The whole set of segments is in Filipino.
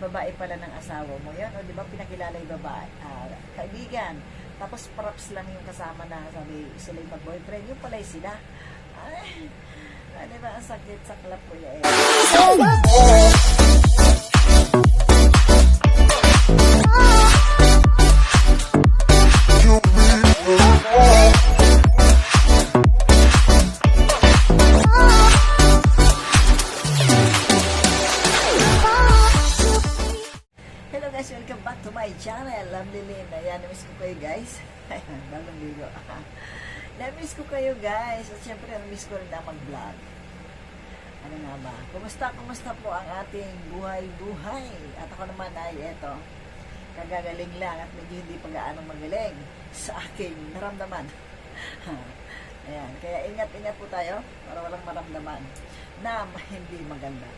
babae pala ng asawa mo. Yan, o, di ba, pinakilala yung babae, ah, kaibigan. Tapos props lang yung kasama na sabi sila yung mag-boyfriend. Yung pala yung sila. Ay, di ba, ang sakit sa klap ko yan. Hello guys. At syempre, namiss ko rin na mag-vlog. Ano nga ba? Kumusta, kumusta po ang ating buhay-buhay? At ako naman ay eto, kagagaling lang at medyo hindi pa gaano magaling sa aking naramdaman. Ayan, kaya ingat-ingat po tayo para walang maramdaman na hindi maganda.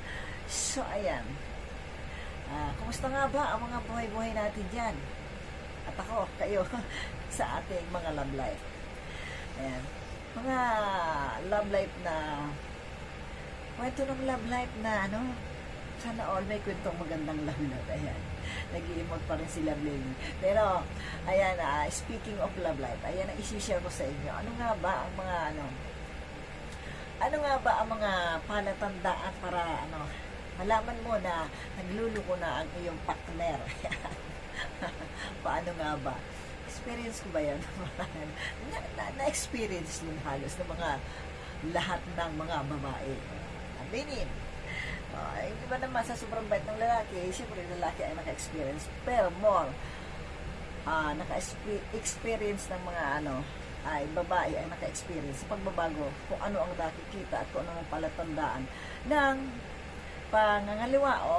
So, ayan. Ah, kumusta nga ba ang mga buhay-buhay natin dyan? At ako, kayo, sa ating mga love life. Ayan. Mga love life na kwento ng love life na ano, sana all may kwentong magandang love life. Ayan. Nag-i-emote pa rin si Love Lily. Pero, ayan, ah, speaking of love life, ayan ang isi-share ko sa inyo. Ano nga ba ang mga ano, ano nga ba ang mga palatandaan para ano, malaman mo na nagluluko na ang iyong partner. Paano nga ba? Experience ko ba yan? na, na, na-experience din halos ng mga lahat ng mga babae. Aminin. Uh, hindi ba naman sa sobrang bait ng lalaki, siyempre lalaki ay naka-experience. Pero more, ah naka-experience ng mga ano, ay babae ay naka-experience sa pagbabago kung ano ang nakikita at kung ano ang palatandaan ng pangangaliwa o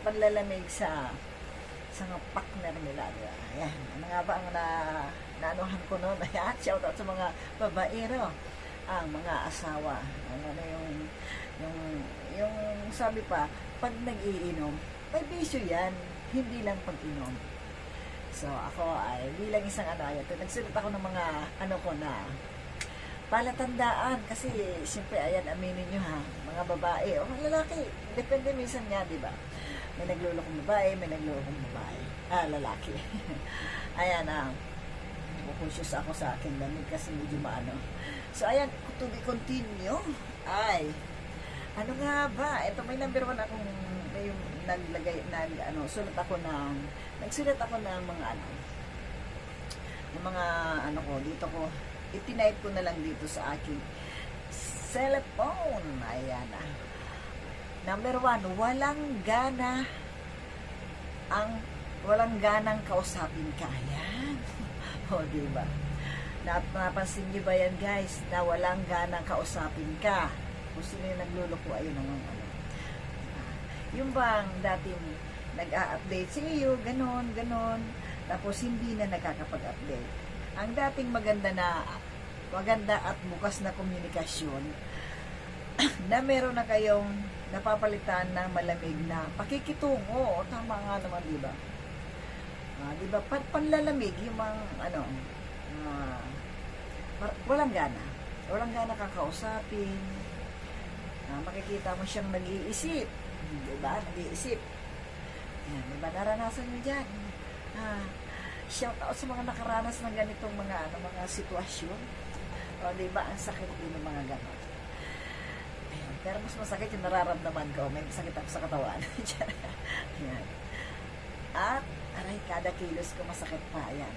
panlalamig sa sa mga partner nila. Ayan. Ano nga ba ang na, naanuhan ko noon? Ayan, shout out sa mga babaero. Ang mga asawa. Ano na yung, yung, yung sabi pa, pag nag-iinom, may bisyo yan. Hindi lang pag-inom. So, ako ay bilang isang ano, ayan, nagsulat ako ng mga ano ko na palatandaan kasi siyempre ayan aminin nyo ha mga babae o mga lalaki depende minsan nga di ba may naglulokong babae may naglulokong babae. Ah lalaki. Ayan ah. Conscious ako sa akin lamig kasi medyo maano. So ayan to be continue. Ay ano nga ba? Ito may number one akong may naglagay nag ano sulat ako ng nagsulat ako ng mga ano ng mga ano ko dito ko itinipe ko na lang dito sa aking cellphone. Ayan ah. Number one, walang gana ang walang ganang kausapin ka. Ayan. o? Nap napansin niyo ba yan guys na walang ganang kausapin ka? Kung sino yung nagluloko, ayun naman ano. Yung bang dating nag-a-update sa iyo, ganon, ganon, tapos hindi na nakakapag-update ang dating maganda na maganda at bukas na komunikasyon na meron na kayong napapalitan ng malamig na pakikitungo. Tama nga naman, di ba? Ah, di ba? Pan panlalamig yung mga, ano, mar- walang gana. Walang gana kakausapin. Ah, makikita mo siyang nag-iisip. Di ba? Nag-iisip. Yan, di ba? Naranasan nyo dyan. Ah, shout out sa mga nakaranas ng ganitong mga ano, mga sitwasyon. O, di ba, ang sakit din ng mga ganon. Pero mas masakit yung nararamdaman ko. May sakit ako sa katawan. Ayan. At, aray, kada kilos ko masakit pa. Ayan.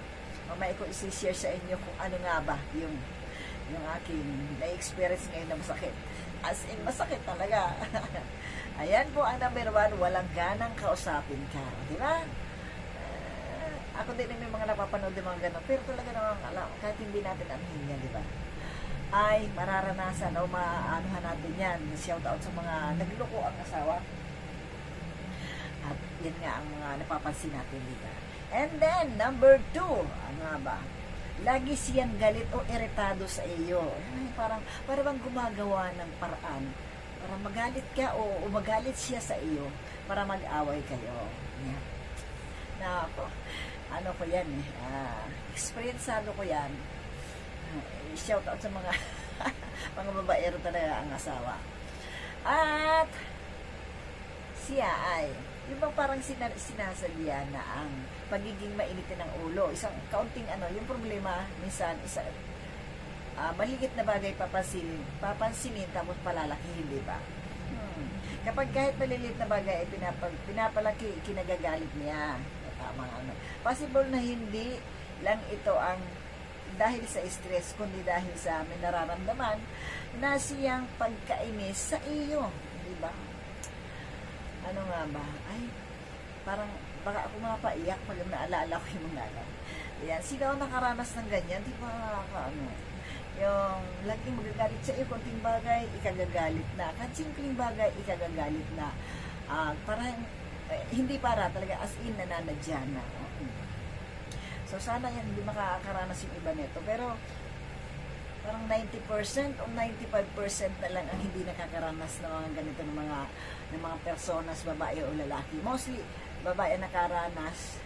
Mamaya ko isi-share sa inyo kung ano nga ba yung yung aking na-experience ngayon na masakit. As in, masakit talaga. Ayan po ang number one, walang ganang kausapin ka. Di ba? Eh, ako din may mga napapanood ng mga ganun. Pero talaga naman, alam, kahit hindi natin anuhin yan, di ba? Ay, mararanasan o maaanuhan natin yan. Shout out sa mga nagloko ang asawa. At yan nga ang mga napapansin natin, di ba? And then, number two, ano nga ba? Lagi siyang galit o iritado sa iyo. Ay, parang, parang bang gumagawa ng paraan para magalit ka o, o magalit siya sa iyo para mag-away kayo. Yan. Na ako, ano ko yan eh, ah, experienceado ko yan. Shout out sa mga mga babaero talaga ang asawa. At siya ay yung bang parang sina, na ang pagiging mainitin ng ulo. Isang kaunting ano, yung problema, minsan, isa, ah, maliit na bagay papansinin, papansinin tapos palalakihin, di ba? Hmm. Kapag kahit maliliit na bagay ay pinapag, pinapalaki, kinagagalit niya. Tama ano. Possible na hindi lang ito ang dahil sa stress, kundi dahil sa may nararamdaman na siyang pagkainis sa iyo. Di ba? Ano nga ba? Ay, parang baka ako mapaiyak pag naalala ko yung mga ano. Yan, sino ang nakaranas ng ganyan? Di ba ano? Yung laging magagalit sa iyo, konting bagay, ikagagalit na. Kahit simpleng bagay, ikagagalit na. Ah, parang, eh, hindi para talaga as in nananadya na. So sana yan hindi makakaranas yung iba nito. Pero parang 90% o 95% na lang ang hindi nakakaranas ng mga ganito ng mga ng mga personas, babae o lalaki. Mostly, babae ang nakaranas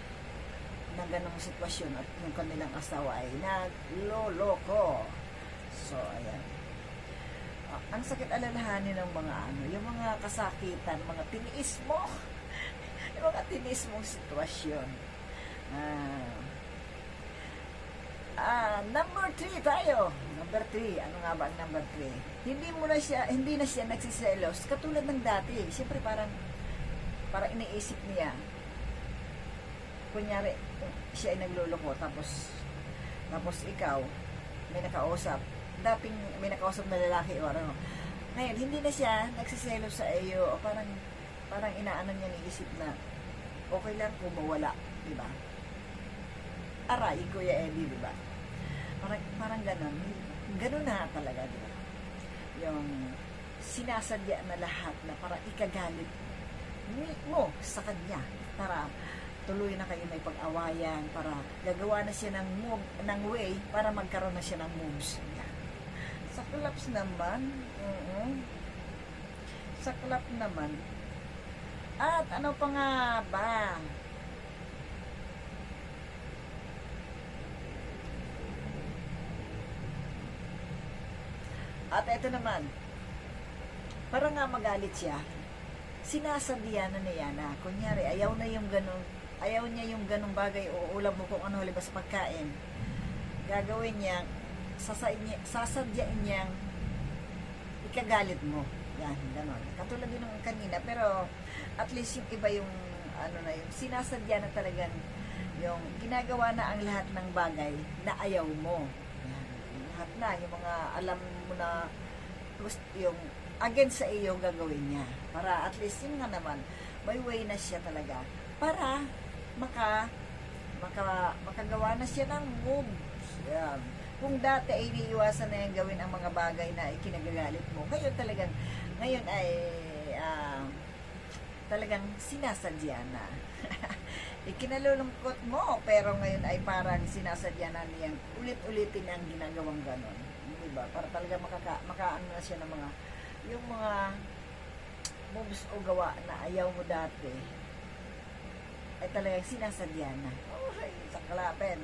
ng ganong sitwasyon at yung kanilang asawa ay nagloloko. So, ayan. Ah, ang sakit alalahanin ng mga ano, yung mga kasakitan, mga tiniis mo. yung mga tiniis mong sitwasyon. Ah, Ah, number 3 tayo. Number 3. Ano nga ba ang number 3? Hindi mo na siya, hindi na siya nagsiselos katulad ng dati. Siyempre parang parang iniisip niya. Kunyari, siya ay nagluloko tapos tapos ikaw may nakausap. Dating may nakausap na lalaki o ano. Ngayon, hindi na siya nagsiselos sa iyo o parang parang inaano niya niisip na okay lang kung mawala, di ba? Aray, Kuya Eddie, di ba? Parang, parang ganun. Ganun na talaga, di ba? Yung sinasadya na lahat na para ikagalit mo sa kanya para tuloy na kayo may pag-awayan para gagawa na siya ng move, ng way para magkaroon na siya ng moves niya. Sa collapse naman, oo. Sa collapse naman, at ano pa nga ba? At ito naman, para nga magalit siya, sinasabihan na niya na, kunyari, ayaw na yung ganun, ayaw niya yung ganung bagay o ulam mo kung ano halimbawa sa pagkain. Gagawin niya, sasayin niya, sasadyain niyang ikagalit mo. Yan, ganon. Katulad din ng kanina, pero at least yung iba yung, ano na yung sinasadya na talagang yung ginagawa na ang lahat ng bagay na ayaw mo. Yan. Lahat na, yung mga alam na gust- yung against sa iyo gagawin niya. Para at least yun nga naman, may way na siya talaga. Para maka, maka, makagawa na siya ng moves. Yan. Kung dati ay iniiwasan na yung gawin ang mga bagay na ikinagagalit mo, ngayon talagang, ngayon ay ah, talagang sinasadya na. Ikinalulungkot mo, pero ngayon ay parang sinasadya na niyang ulit-ulitin ang ginagawang ganon. Ba? Para talaga makaka, makaano na siya ng mga, yung mga moves o gawa na ayaw mo dati, ay talagang sinasadya na. Ay, saklapin.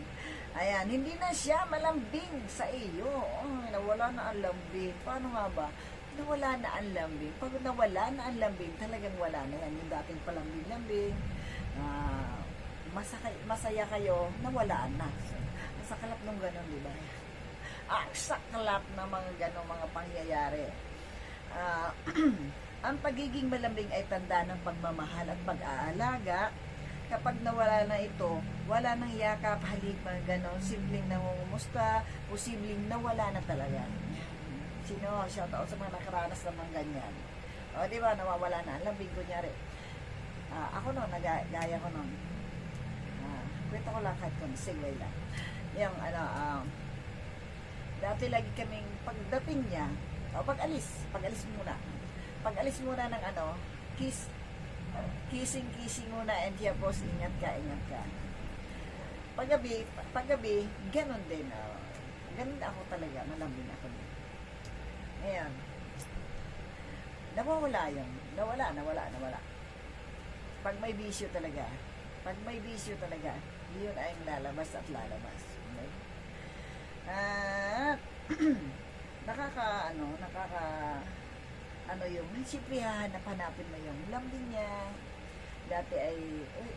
Ayan, hindi na siya malambing sa iyo. Oh, nawala na ang lambing. Paano nga ba? Nawala na ang lambing. Pag nawala na ang lambing, talagang wala na yan. Yung dating palambing-lambing, ah, masakay, masaya kayo, nawala na. So, ang sakalap nung ganun, di ba? Ang saklap ng mga ganong mga pangyayari. Ah, ang pagiging malambing ay tanda ng pagmamahal at pag-aalaga. Kapag nawala na ito, wala nang yakap, halik, mga ganon, simpleng nangungumusta, posibleng nawala na talaga. Sino, shout out sa mga nakaranas ng mga ganyan. O, di ba, nawawala na. Lambing, kunyari. Ah, ako noon, nagaya ko noon. Ah, kwento ko lang kahit kung segue lang. Yung, ano, um, dati lagi kaming, pagdating niya, o pag-alis, pag-alis muna. Pag-alis muna ng ano, kiss, kissing-kissing muna and tapos ingat ka, ingat ka. Paggabi, paggabi, ganun din. Oh. Ganun ako talaga, malambing ako din. Ngayon, nawawala yun. Nawala, nawala, nawala. Pag may bisyo talaga, pag may bisyo talaga, yun ay lalabas at lalabas. Okay? At, nakaka, ano, nakaka, ano yung, siyempre hahanap-hanapin mo yung lambing niya, dati ay, uy,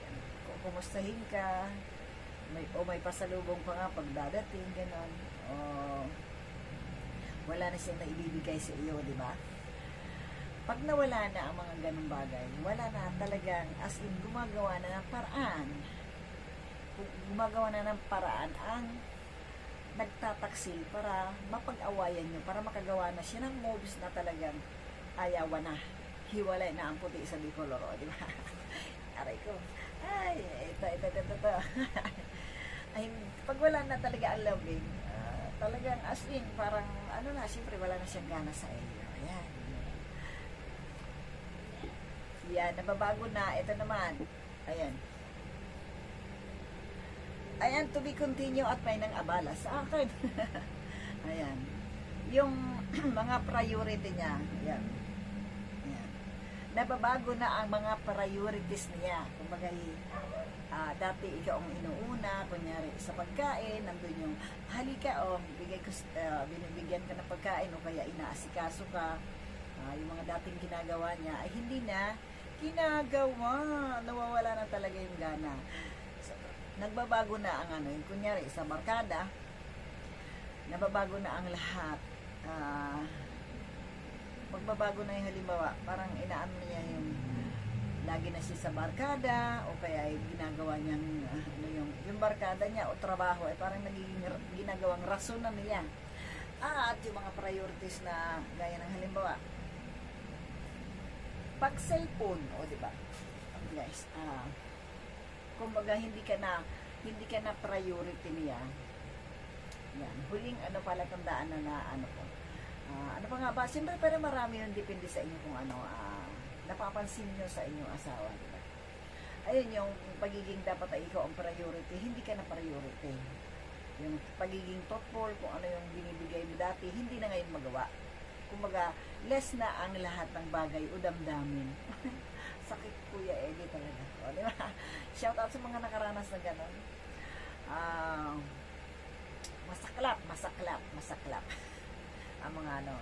ku- kumustahin ka, may, o may pasalubong pa nga pag dadating, gano'n. O, wala na siyang naibibigay sa iyo, di ba? Pag nawala na ang mga ganong bagay, wala na talagang, as in, gumagawa na ng paraan. Gumagawa na ng paraan ang nagtataksil para mapag-awayan nyo, para makagawa na siya ng moves na talagang ayawan na. Hiwalay na ang puti sa bicolor, o, di ba? Aray ko. Ay, ito, ito, ito, ito. ito. Ay, pag wala na talaga ang loving, ah, talagang as in, parang, ano na, siyempre wala na siyang gana sa iyo. Ayan. Yan, nababago na. Ito naman. Ayan. Ayan, to be continue at may nang abala sa akin. Ayan. Yung mga priority niya. Ayan. Ayan. Nababago na ang mga priorities niya. Kumbaga, ah, dati ikaw ang inuuna, kunyari sa pagkain, nandun yung halika o bigay ko, ah, binibigyan ka ng pagkain o kaya inaasikaso ka. Ah, yung mga dating ginagawa niya ay hindi na ginagawa. Nawawala na talaga yung gana. Nagbabago na ang ano, yung kunyari sa barkada, nababago na ang lahat. Ah, magbabago na yung halimbawa, parang inaano niya yung lagi na siya sa barkada o kaya ay ginagawa niyang ah, ano yung, yung barkada niya o trabaho ay parang nagiging ginagawang rason na niya. Ah, at yung mga priorities na gaya ng halimbawa, pag cellphone, o di ba? Guys, ah, kumbaga hindi ka na hindi ka na priority niya. Yan, huling ano pala tandaan na na ano po. Ah, ano pa nga ba? Siyempre pero marami yung depende sa inyo kung ano ah, napapansin nyo sa inyong asawa, di ba? Ayun yung pagiging dapat ay ikaw ang priority, hindi ka na priority. Yung pagiging thoughtful, kung ano yung binibigay mo dati, hindi na ngayon magawa. Kumbaga, less na ang lahat ng bagay o damdamin. Sakit Kuya Eddie talaga. O, di ba? Shout out sa mga nakaranas na gano'n. Ah, masaklap, masaklap, masaklap. ang mga ano,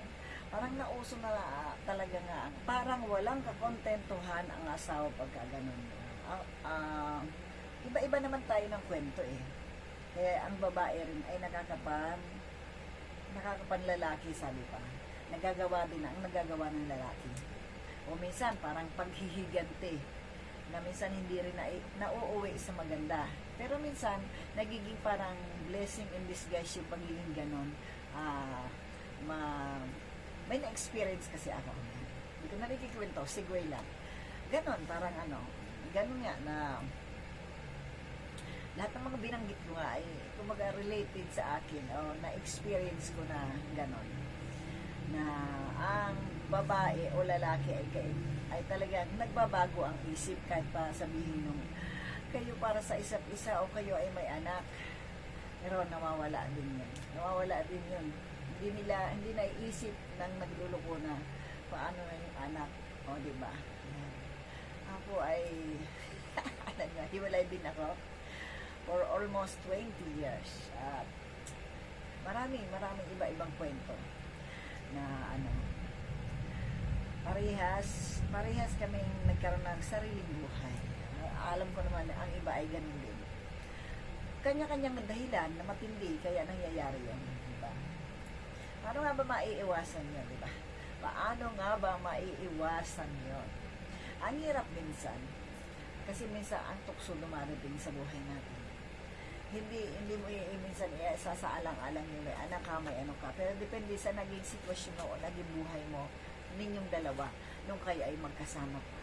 parang nauso na ah, talaga nga, parang walang kakontentuhan ang asawa pagka ganun. Ah, ah, iba-iba naman tayo ng kwento eh. Kaya ang babae rin ay nakakapan, nakakapan lalaki, sabi pa. Nagagawa din ang nagagawa ng lalaki. O minsan, parang paghihigante na minsan hindi rin na, nauuwi sa maganda. Pero minsan, nagiging parang blessing in disguise yung pagiging ganon. Ah, ma, may na-experience kasi ako. Hindi ko narikikwento, segue lang. Ganon, parang ano, ganon nga na lahat ng mga binanggit ko nga ay kumbaga related sa akin o na-experience ko na ganon na ang babae o lalaki ay, ay talagang nagbabago ang isip kahit pa sabihin nung kayo para sa isa't isa o kayo ay may anak. Pero nawawala din yun. Nawawala din yun. Hindi nila hindi naiisip ng nagluluko na paano na yung anak. O di ba? Ako ay alam nga hiwalay din ako for almost 20 years. At maraming maraming iba-ibang kwento na ano parehas parehas kaming nagkaroon ng sariling buhay. Alam ko naman na ang iba ay ganun din. Kanya-kanyang dahilan na matindi kaya nangyayari yun di ba? Paano nga ba maiiwasan yun di ba? Paano nga ba maiiwasan yun? Ang hirap minsan kasi minsan ang tukso dumarating sa buhay natin. Hindi hindi mo minsan isasaalang-alang yung may anak ka, may ano ka. Pero depende sa naging sitwasyon mo o naging buhay mo, ninyong dalawa, nung kayo ay magkasama pa.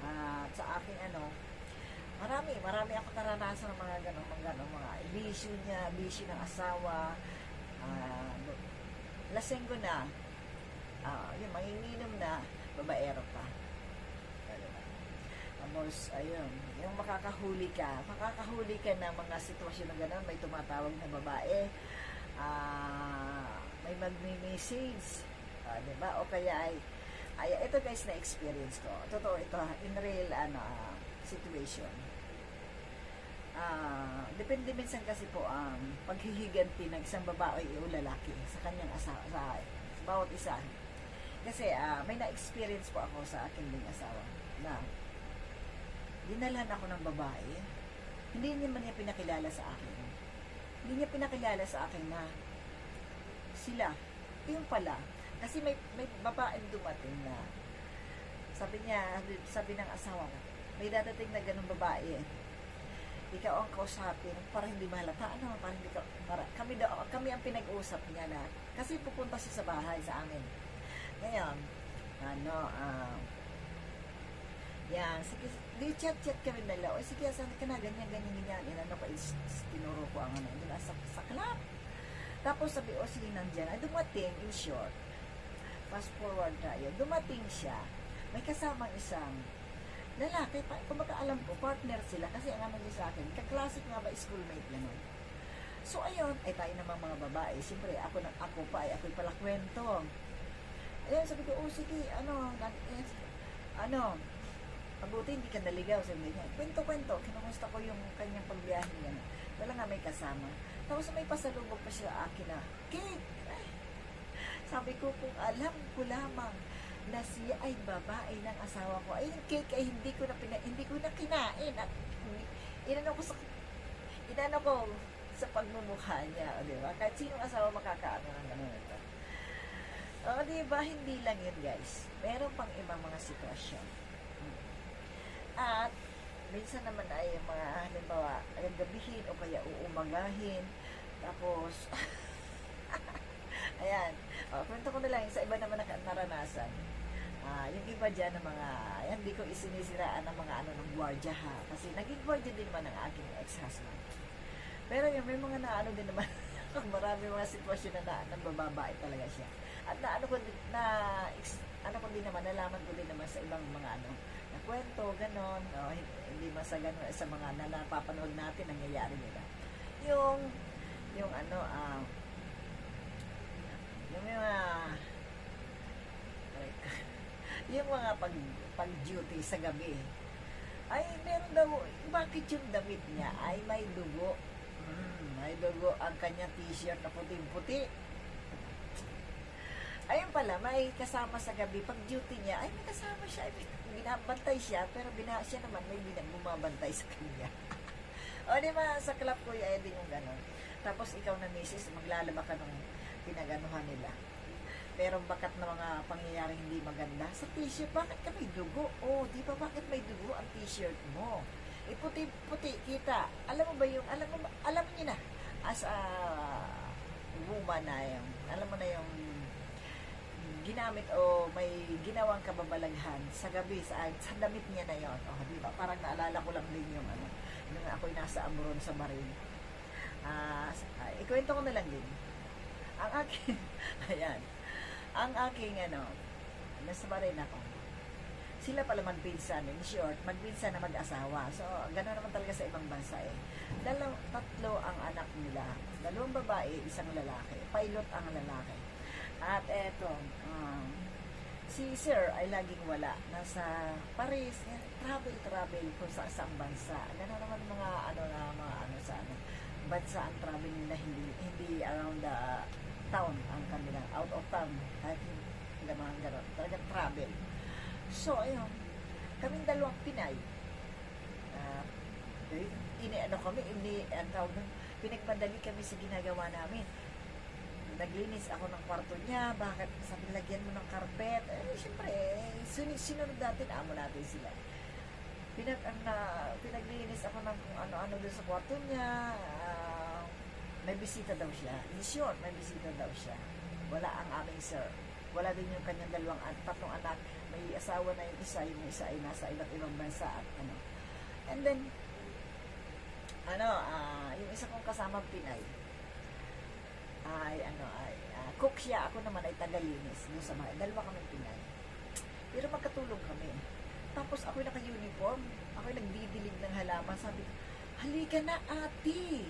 Ah, At sa akin ano, marami, marami ako naranasan ng mga ganong, mga ganong, mga bisyo niya, bisyo ng asawa, ah, lasenggo na, ah, yung manginginom na, babaero pa. Tapos, ayun, yung makakahuli ka, makakahuli ka na mga sitwasyon na gano'n, may tumatawag na babae, ah, may magme-message, ah, di ba? O kaya ay, ay, ito guys na experience ko. Totoo ito, in real, ano, situation. Ah, depende minsan kasi po ang paghihiganti ng isang babae o lalaki sa kanyang asawa, sa, sa bawat isa. Kasi ah, may na-experience po ako sa akin ding asawa na dinalhan ako ng babae. Hindi naman niya pinakilala sa akin. Hindi niya pinakilala sa akin na sila. Yung pala. Kasi may, may babaeng dumating na sabi niya, sabi ng asawa ko, may dadating na ganun babae eh. Ikaw ang kausapin para hindi mahalata. Ano, para hindi ka, para, kami, daw, kami ang pinag-usap niya na, kasi pupunta siya sa bahay sa amin. Ngayon, ano, ah, yan, sige, di chat-chat kami dalawa. O sige, saan ka na, ganyan, ganyan, ganyan. Inano ko, is, tinuro ko ang ano, nila sa, sa club. Tapos sabi, o sige, nandyan. Ay, dumating, in short, fast forward tayo, dumating siya, may kasamang isang lalaki, pa, kumbaga alam ko, partner sila, kasi ang niya sa akin, kaklasik nga ba, schoolmate gano'n. So, ayun, ay tayo namang mga babae, siyempre, ako, na, ako pa, ay ako'y pala kwento. Ayun, sabi ko, oh, sige, ano, nag, ano, mabuti hindi ka naligaw, sabi niya, kwento-kwento, kinumusta ko yung kanyang pagbiyahe niya. Wala nga may kasama. Tapos may pasalubog pa siya akin na, cake! Sabi ko, kung alam ko lamang na siya ay babae ng asawa ko, ay yung cake ay hindi ko na, pina, hindi ko na kinain. At, inano ko sa, inano ko sa pagmumukha niya, o, di ba? Kahit sino asawa makakaano ng gano'n ito. O, di ba? Hindi lang yun, guys. Meron pang ibang mga sitwasyon. At, minsan naman ay mga, halimbawa, gabihin o kaya uumagahin. Tapos, ayan. O, kwento ko na lang, sa iba naman na naranasan. Ah, yung iba dyan ng mga, ayan, hindi ko isinisiraan ng mga ano ng gwardiya ha. Kasi naging gwardiya din naman ng aking ex-husband. Pero yung may mga naano din naman, marami mga sitwasyon na, na nagbababae talaga siya. At na ano ko din, na, ano ko din naman, nalaman ko din naman sa ibang mga ano, na kwento, ganon, o, hindi man sa ganon, sa mga na napapanood natin, nangyayari nila. Yung, yung ano, ah, yung mga, yung mga pag, pag-duty sa gabi, ay meron daw, bakit yung damit niya ay may dugo? Hmm, may dugo ang kanyang t-shirt na puting-puti. Ayun pala, may kasama sa gabi. Pag duty niya, ay may kasama siya. Binabantay siya, pero bina, siya naman may bumabantay sa kanya. o di sa club ko ay din yung gano'n. Tapos ikaw na misis, maglalaba ka nung pinaganuhan nila. Pero bakat na mga pangyayaring hindi maganda. Sa t-shirt, bakit ka may dugo? Oh, di ba bakit may dugo ang t-shirt mo? Eh, puti-puti, kita. Alam mo ba yung, alam mo alam niyo na, as a woman na yung, alam mo na yung ginamit o may ginawang kababalaghan sa gabi, sa, sa damit niya na yon. Oh, di ba? Parang naalala ko lang din yung ano, nung ako'y nasa Amoron sa Marin. Ah, uh, ikwento ko na lang din. Ang aking, ayan, ang aking ano, nasa Marin ako. Sila pala magpinsan, in short, magpinsan na mag-asawa. So, gano'n naman talaga sa ibang bansa eh. Dalaw, tatlo ang anak nila. Dalawang babae, isang lalaki. Pilot ang lalaki. At eto, um, si Sir ay laging wala. Nasa Paris, eh, travel, travel kung sa isang bansa. Gano'n naman mga ano na mga ano sa ano, bansa ang travel nila hindi hindi around the town ang kanila out of town kahit hindi mga gano'n talagang travel. So ayun kaming dalawang Pinay. Uh, ini ano kami ini ang tawag nun, pinagmadali kami sa ginagawa namin. Naglinis ako ng kwarto niya bakit sabi lagyan mo ng carpet. Eh syempre eh, sunod, sinunod natin amo natin sila. Pinag na pinaglinis ako ng kung ano-ano doon sa kwarto niya uh, may bisita daw siya. In short may bisita daw siya. Wala ang aming sir. Wala din yung kanyang dalawang an tatlong anak. May asawa na yung isa yung isa ay nasa iba't ibang bansa at ano. And then ano uh, yung isa kong kasamang Pinay ay ano ay uh, cook siya. Ako naman ay tagalinis doon sa mga dalawa kami Pinay. Pero magkatulong kami. Tapos ako naka-uniform. Ako nagdidilig ng halaman. Sabi ko, halika na ate.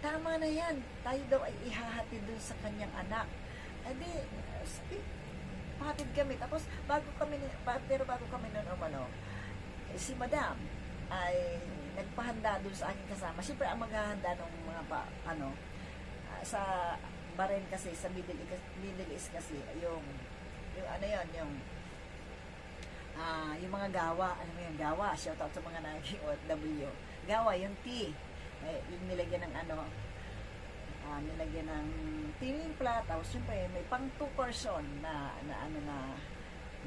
Tama na yan. Tayo daw ay ihahati dun sa kanyang anak. E di, sabi, patid kami. Tapos, bago kami, pero bago kami nun umano, eh, si madam ay nagpahanda dun sa aking kasama. Siyempre, ang maghahanda ng mga pa, ano, uh, sa Bahrain kasi, sa Middle East, Middle East kasi, yung, yung ano yon yung, ah, yung mga gawa, alam mo yung gawa, shout out sa mga naging OFW. Gawa, yung tea. May, yung nilagyan ng ano, ah, nilagyan ng tinimpla, tapos syempre may pang 2 person na, na ano na,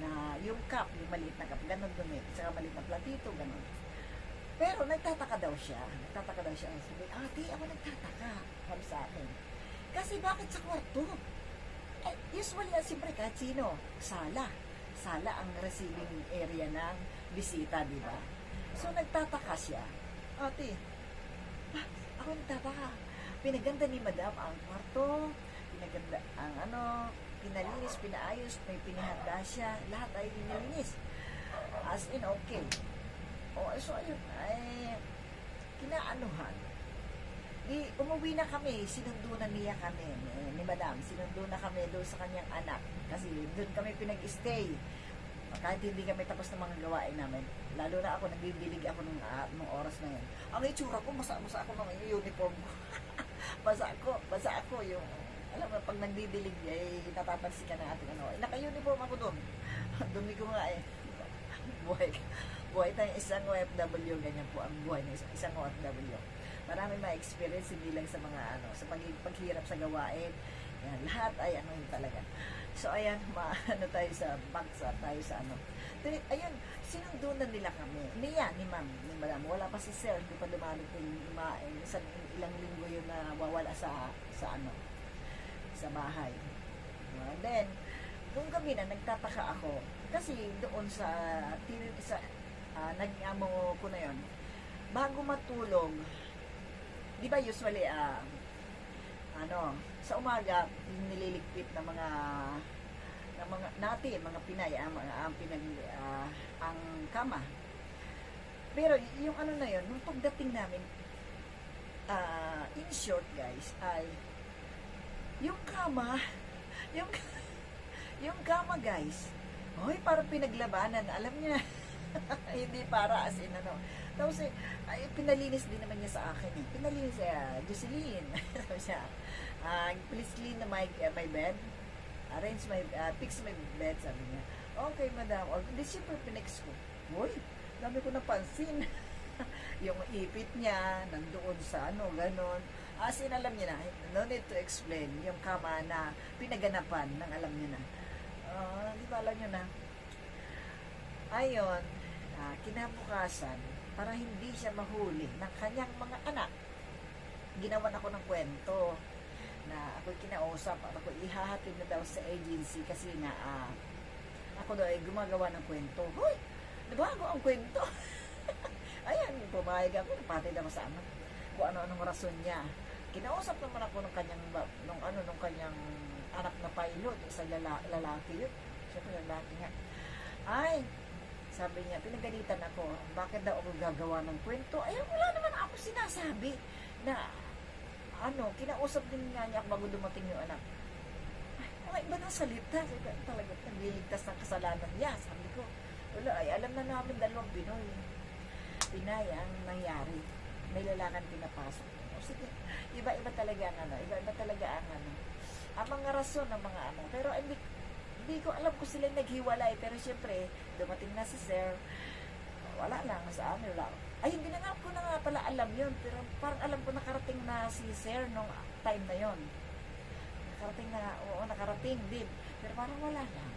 na yung cup, yung maliit na cup, ganun dumi, saka maliit na platito, ganun. Pero nagtataka daw siya, nagtataka daw siya, sabi, ate, ako nagtataka, sabi sa akin. Kasi bakit sa kwarto? Eh, usually, ah, siyempre, kahit sino, sala. Sala ang receiving area ng bisita, di ba? So, nagtataka siya. Ate, ah, ako nagtataka. Pinaganda ni madam ang kwarto, pinaganda ang ano, pinalinis, pinaayos, may pinahanda siya, lahat ay nilinis. As in, okay. O, so ayun, ay, kinaanuhan. Di, umuwi na kami, sinundo na niya kami, eh, ni madam, sinundo na kami doon sa kanyang anak. Kasi doon kami pinag-stay. Kahit hindi kami tapos ng mga gawain namin. Lalo na ako, nagbibilig ako nung, ah, nung oras na yun. Ang itsura ko, basa-basa ako ng uniform ko. basa ako, basa ako yung, alam mo, pag nagbibilig, eh, natapansin ka ng ating ano, eh, naka-uniform ako doon. Dumi ko nga eh. buhay, buhay tayong isang OFW, ganyan po ang buhay ng isang, isang OFW. Marami ma-experience, hindi lang sa mga ano, sa pag, paghirap sa gawain. Yan, lahat ay ano yun talaga. So, ayan, maano tayo sa bagsa, tayo sa ano. Then, ayun, sinundo na nila kami. Niya, ni ma'am, ni madam. Wala pa si sir, hindi pa dumarating ma, isang ilang linggo yun na wawala sa, sa ano, sa bahay. And then, nung gabi na, nagtataka ako. Kasi doon sa, sa uh, nag-amo ko na yon bago matulog, di ba usually, ah, ano, sa umaga, nililigpit ng mga ng mga natin, mga Pinay, ang mga ang pinag ah, ang kama. Pero yung ano na yun, nung pagdating namin, ah, in short guys, ay yung kama, yung yung kama guys, hoy parang pinaglabanan, alam niya, hindi para as in ano. Tapos eh, ay, pinalinis din naman niya sa akin eh. Pinalinis siya, Jocelyn. Sabi siya, ah, please clean my, uh, my bed. Arrange my, uh, fix my bed, sabi niya. Okay, madam. O, di siyempre pinex ko. Uy, dami ko napansin. yung ipit niya, nandoon sa ano, ganon. As in, alam niya na, no need to explain, yung kama na pinaganapan ng alam niya na. Ah, di ba alam niyo na? Ayon, ah, kinabukasan, para hindi siya mahuli ng kanyang mga anak, ginawan ako ng kwento na ako kinausap at ako ihahatid na daw sa agency kasi nga ah, ako daw ay gumagawa ng kwento. Hoy, nabago ang kwento. Ayan, pumayag ako, napatid ako sa ano, kung ano-anong rason niya. Kinausap naman ako ng kanyang, nung ano, nung kanyang anak na pilot, isang lala, lalaki yun. Siyempre, lalaki nga. Ay, sabi niya, pinagalitan ako, bakit daw ako gagawa ng kwento? Ay, wala naman ako sinasabi na, ano, kinausap din nga niya ako bago dumating yung anak. Ay, iba na salita. Sabi talaga, nagliligtas ng kasalanan niya. Sabi ko, wala, ay, alam na namin dalawang Pinoy. Pinay ang nangyari. May lalakan pinapasok. O sige, iba-iba talaga ang ano, iba-iba talaga ang ano. Ang mga rason ng mga ano. Pero hindi, hindi ko alam kung sila naghiwalay. Pero syempre, dumating na si Sir. Wala lang, sa amin, wala. Ay, hindi na nga ko na nga pala alam yun. Pero parang alam ko nakarating na si Sir nung time na yon. Nakarating na, oo, nakarating din. Pero parang wala lang.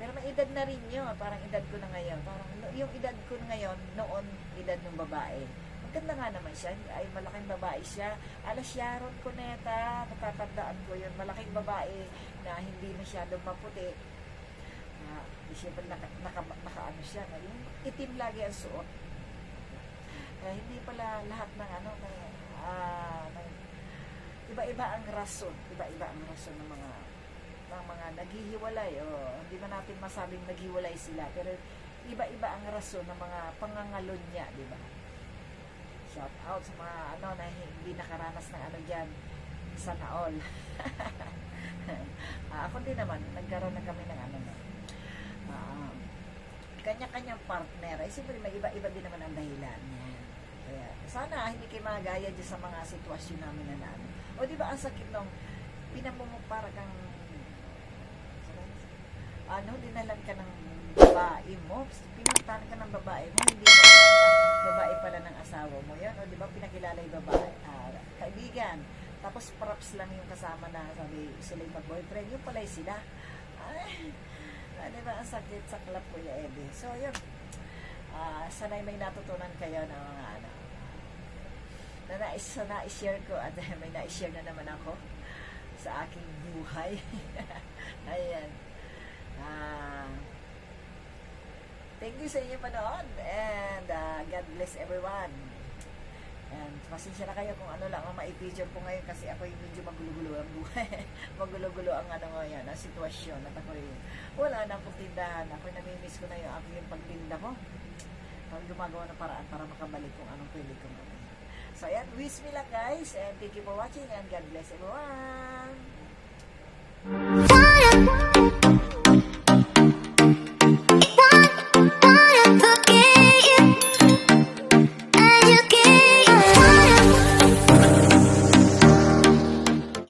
Pero may edad na rin yun. Parang edad ko na ngayon. Parang yung edad ko na ngayon, noon, edad ng babae. Maganda nga naman siya. Ay, malaking babae siya. Ala Sharon Cuneta, natatandaan ko yun. Malaking babae na hindi masyadong maputi. Uh, siyempre, naka, naka, naka, ano siya. Yung itim lagi ang suot. Kaya hindi pala lahat ng ano, ng, ah, ng, iba-iba ang rason. Iba-iba ang rason ng mga ng mga naghihiwalay o hindi man natin masabing naghiwalay sila pero iba-iba ang rason ng mga pangangalon niya, di ba? Shout out sa mga ano na hindi nakaranas ng ano diyan sana all. Ah, ako din naman, nagkaroon na kami ng ano na. ah, kanya-kanyang partner. Ay, siyempre, may iba-iba din naman ang dahilan. Yan. Kaya, sana hindi kayo magaya dyan sa mga sitwasyon namin na ano. O, di ba, ang sakit nung pinamumuk para kang ano, dinalan ka ng babae mo. Pinuntahan ka ng babae mo, hindi mo babae pala ng asawa mo yan. O di ba pinakilala yung babae, ah, kaibigan. Tapos props lang yung kasama na sabi sila yung mag-boyfriend. Yung pala yung sila. Ay, ah, di ba ang sakit sa club ko ya Ede. So yun, ah, sanay may natutunan kayo ng mga ano, na nais, sa nais-share ko at may nais-share na naman ako sa aking buhay. Ayan. Ah, thank you sa inyo panood and ah, God bless everyone. And pasensya na kayo kung ano lang ang maipicture ko ngayon kasi ako yung medyo magulo-gulo ang buhay. magulo-gulo ang ano ngayon, ang sitwasyon. At ako yung wala na akong tindahan. Ako namimiss ko na yung aking yung pagtinda ko. Pag gumagawa ng paraan para makabalik kung anong pwede kong gawin. So, ayan, wish me lang guys. And thank you for watching and God bless everyone.